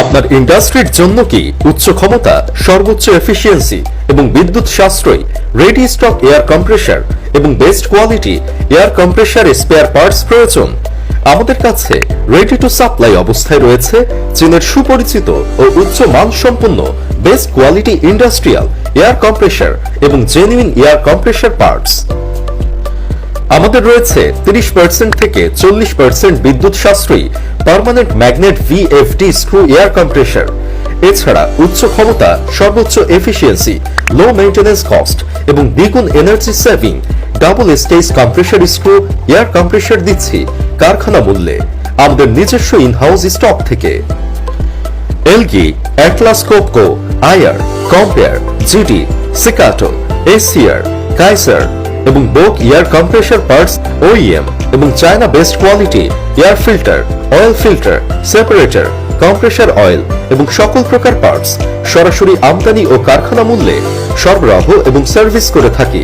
আপনার ইন্ডাস্ট্রির জন্য কি উচ্চ ক্ষমতা, সর্বোচ্চ এফিসিয়েন্সি এবং বিদ্যুৎ সাশ্রয়ী রেডি স্টক এয়ার কম্প্রেসার এবং best quality air compressor spare parts প্রয়োজন? আমাদের কাছে রেডি টু সাপ্লাই অবস্থায় রয়েছে চীনের সুপরিচিত ও উচ্চ মানসম্পন্ন best quality industrial air compressor এবং জেনুইন এয়ার কম্প্রেসার পার্টস আমাদের রয়েছে 30% পার্সেন্ট থেকে চল্লিশ পার্সেন্ট বিদ্যুৎ সাশ্রয়ী permanent magnet VFD screw air compressor এছাড়া উচ্চ ক্ষমতা, সর্বোচ্চ এফিসিয়েন্সি লো মেইনটেনেন্স কস্ট এবং দ্বিগুণ energy saving double stage compressor screw air compressor দিচ্ছি কারখানা মূল্যে, আমাদের নিজস্ব ইনহাউস স্টক থেকে। Elgi Atlas Copco air CompAir GD সিকাটো এসিয়ার কাইসার এবং Boge air compressor parts OEM এবং China best quality air filter oil filter separator compressor oil এবং সকল প্রকার পার্টস সরাসরি আমদানি ও কারখানা মূল্যে সরবরাহ এবং সার্ভিস করে থাকি।